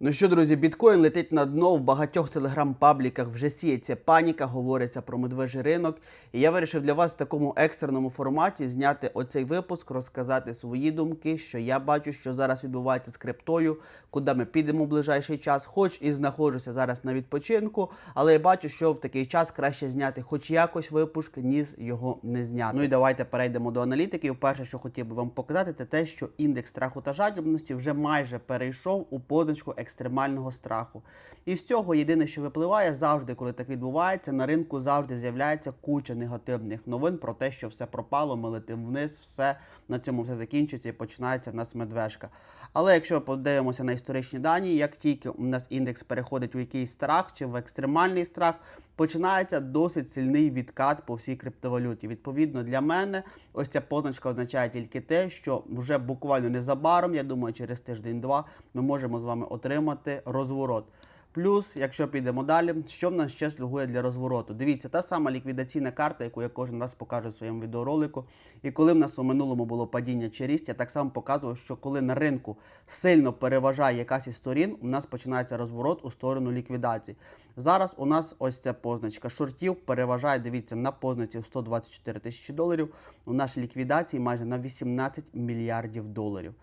Ну що, друзі, біткоін летить на дно в багатьох телеграм-пабліках. Вже сіється паніка, говориться про медвежий ринок. І я вирішив для вас в такому екстреному форматі зняти оцей випуск, розказати свої думки, що я бачу, що зараз відбувається з криптою, куди ми підемо в ближайший час. Хоч і знаходжуся зараз на відпочинку, але я бачу, що в такий час краще зняти хоч якось випуск, ніж його не зняти. Ну і давайте перейдемо до аналітики. Перше, що хотів би вам показати, це те, що індекс страху та жадібності вже майже перейшов у позначку екстремального страху. І з цього єдине, що випливає завжди, коли так відбувається, на ринку завжди з'являється куча негативних новин про те, що все пропало, ми летимо вниз, все на цьому все закінчується і починається в нас медвежка. Але якщо подивимося на історичні дані, як тільки у нас індекс переходить у якийсь страх чи в екстремальний страх, починається досить сильний відкат по всій криптовалюті. Відповідно, для мене ось ця позначка означає тільки те, що вже буквально незабаром, я думаю, через тиждень-два ми можемо з вами отримати розворот. Плюс, якщо підемо далі, що в нас ще слугує для розвороту? Дивіться, та сама ліквідаційна карта, яку я кожен раз покажу в своєму відеоролику. І коли в нас у минулому було падіння чи ріст, я так само показував, що коли на ринку сильно переважає якась із сторін, у нас починається розворот у сторону ліквідації. Зараз у нас ось ця позначка шортів переважає, дивіться, на позначці 124 тисячі доларів. У нашій ліквідації майже на 18 мільярдів доларів.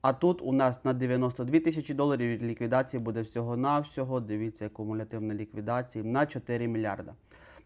А тут у нас на 92 тисячі доларів від ліквідації буде всього-навсього, дивіться, кумулятивна ліквідація, на 4 мільярда.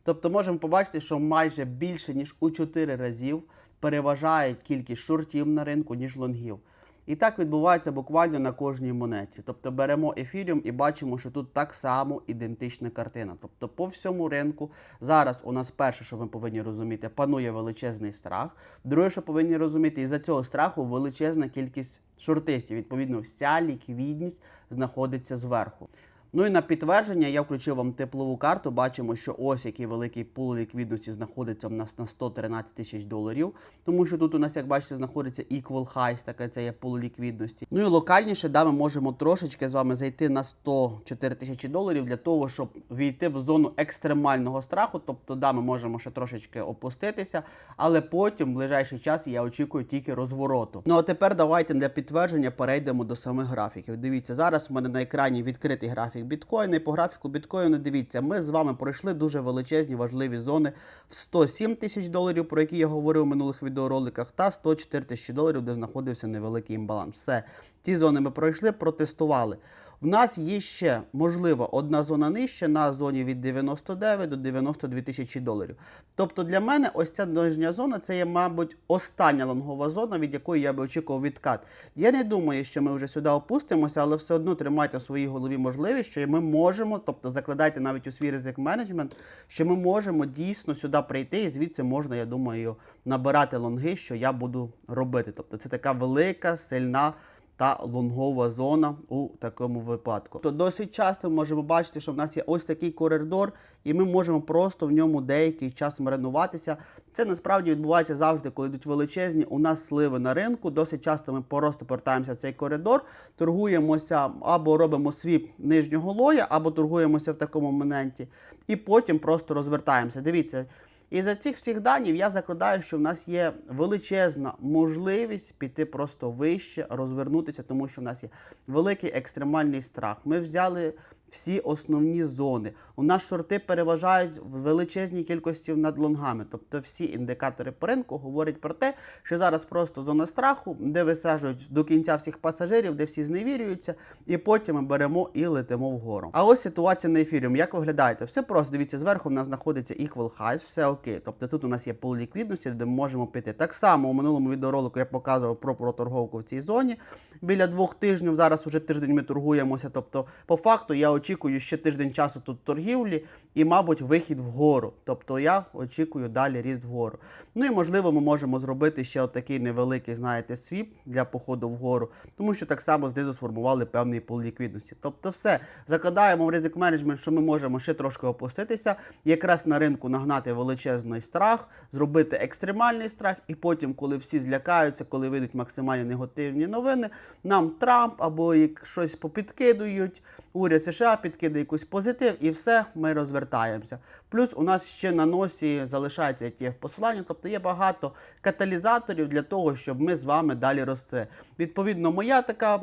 Тобто можемо побачити, що майже більше, ніж у 4 разів переважає кількість шортів на ринку, ніж лонгів. І так відбувається буквально на кожній монеті. Тобто беремо ефіріум і бачимо, що тут так само ідентична картина. Тобто по всьому ринку зараз у нас перше, що ми повинні розуміти, панує величезний страх. Друге, що повинні розуміти, із-за цього страху величезна кількість шортистів. Відповідно, вся ліквідність знаходиться зверху. Ну і на підтвердження я включив вам теплову карту. Бачимо, що ось який великий пул ліквідності знаходиться в нас на 113 тисяч доларів. Тому що тут у нас, як бачите, знаходиться equal highs, таке це є пул ліквідності. Ну і локальніше, да, ми можемо трошечки з вами зайти на 104 тисячі доларів для того, щоб війти в зону екстремального страху. Тобто, да, ми можемо ще трошечки опуститися, але потім, в ближайший час, я очікую тільки розвороту. Ну а тепер давайте для підтвердження перейдемо до самих графіків. Дивіться, зараз у мене на екрані відкритий графік біткоїна. І по графіку біткоїна, дивіться, ми з вами пройшли дуже величезні важливі зони в 107 тисяч доларів, про які я говорив у минулих відеороликах, та 104 тисячі доларів, де знаходився невеликий імбаланс. Все, ці зони ми пройшли, протестували. В нас є ще, можливо, одна зона нижче на зоні від 99 до 92 тисячі доларів. Тобто для мене ось ця нижня зона це є, мабуть, остання лонгова зона, від якої я би очікував відкат. Я не думаю, що ми вже сюди опустимося, але все одно тримайте в своїй голові можливість, що ми можемо, тобто закладайте навіть у свій ризик менеджмент, що ми можемо дійсно сюди прийти, і звідси можна, я думаю, набирати лонги, що я буду робити. Тобто це така велика, сильна та лонгова зона у такому випадку. То досить часто ми можемо бачити, що в нас є ось такий коридор, і ми можемо просто в ньому деякий час маринуватися. Це насправді відбувається завжди, коли йдуть величезні. У нас сливи на ринку. Досить часто ми просто повертаємося в цей коридор, торгуємося або робимо свіп нижнього лоя, або торгуємося в такому моменті, і потім просто розвертаємося. Дивіться. І за цих всіх данів я закладаю, що в нас є величезна можливість піти просто вище, розвернутися, тому що в нас є великий екстремальний страх. Ми взяли всі основні зони. У нас шорти переважають в величезній кількості над лонгами. Тобто всі індикатори по ринку говорять про те, що зараз просто зона страху, де висаджують до кінця всіх пасажирів, де всі зневірюються, і потім ми беремо і летимо вгору. А ось ситуація на ефіріум. Як виглядаєте? Все просто дивіться, зверху в нас знаходиться equal highs, все окей. Тобто тут у нас є пол ліквідності, де ми можемо піти. Так само у минулому відеоролику я показував про проторговку в цій зоні. Біля двох тижнів зараз уже тиждень ми торгуємося. Тобто, по факту, я очікую ще тиждень часу тут торгівлі і, мабуть, вихід вгору. Тобто я очікую далі ріст вгору. Ну і можливо, ми можемо зробити ще отакий невеликий, знаєте, свіп для походу вгору, тому що так само знизу сформували певний пул ліквідності. Тобто, все закладаємо в ризик менеджмент, що ми можемо ще трошки опуститися, якраз на ринку нагнати величезний страх, зробити екстремальний страх, і потім, коли всі злякаються, коли вийдуть максимально негативні новини, нам Трамп або як щось попідкидують, уряд США підкидає якийсь позитив, і все, ми розвертаємося. Плюс у нас ще на носі залишається ETF посилання, тобто є багато каталізаторів для того, щоб ми з вами далі рости. Відповідно, моя така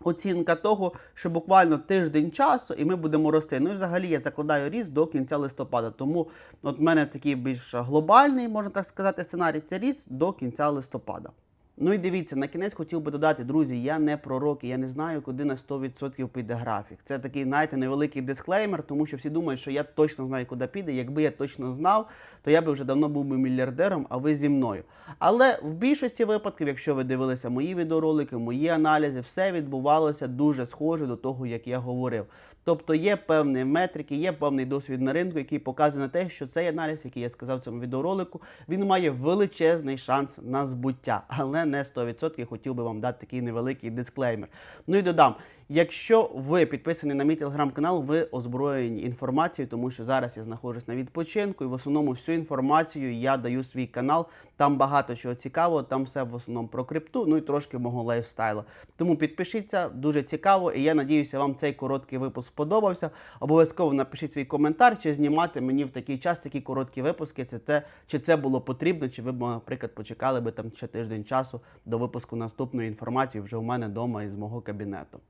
Оцінка того, що буквально тиждень часу, і ми будемо рости. Ну і взагалі я закладаю ріст до кінця листопада. Тому от в мене такий більш глобальний, можна так сказати, сценарій це ріст до кінця листопада. Ну і дивіться, на кінець хотів би додати, друзі, я не пророк, і я не знаю, куди на 100% піде графік. Це такий, знаєте, невеликий дисклеймер, тому що всі думають, що я точно знаю, куди піде. Якби я точно знав, то я би вже давно був би мільярдером, а ви зі мною. Але в більшості випадків, якщо ви дивилися мої відеоролики, мої аналізи, все відбувалося дуже схоже до того, як я говорив. Тобто є певні метрики, є певний досвід на ринку, який показує на те, що цей аналіз, який я сказав в цьому відеоролику, він має величезний шанс на збуття, але не 100%. Хотів би вам дати такий невеликий дисклеймер. Ну і додам. Якщо ви підписані на мій телеграм-канал, ви озброєні інформацією, тому що зараз я знаходжусь на відпочинку, і в основному всю інформацію я даю свій канал. Там багато чого цікавого, там все в основному про крипту, ну і трошки мого лайфстайлу. Тому підпишіться, дуже цікаво, і я надіюся, вам цей короткий випуск сподобався. Обов'язково напишіть свій коментар, чи знімати мені в такий час такі короткі випуски. Це те, чи це було потрібно, чи ви б, наприклад, почекали би там ще тиждень часу до випуску наступної інформації вже у мене вдома із мого кабінету.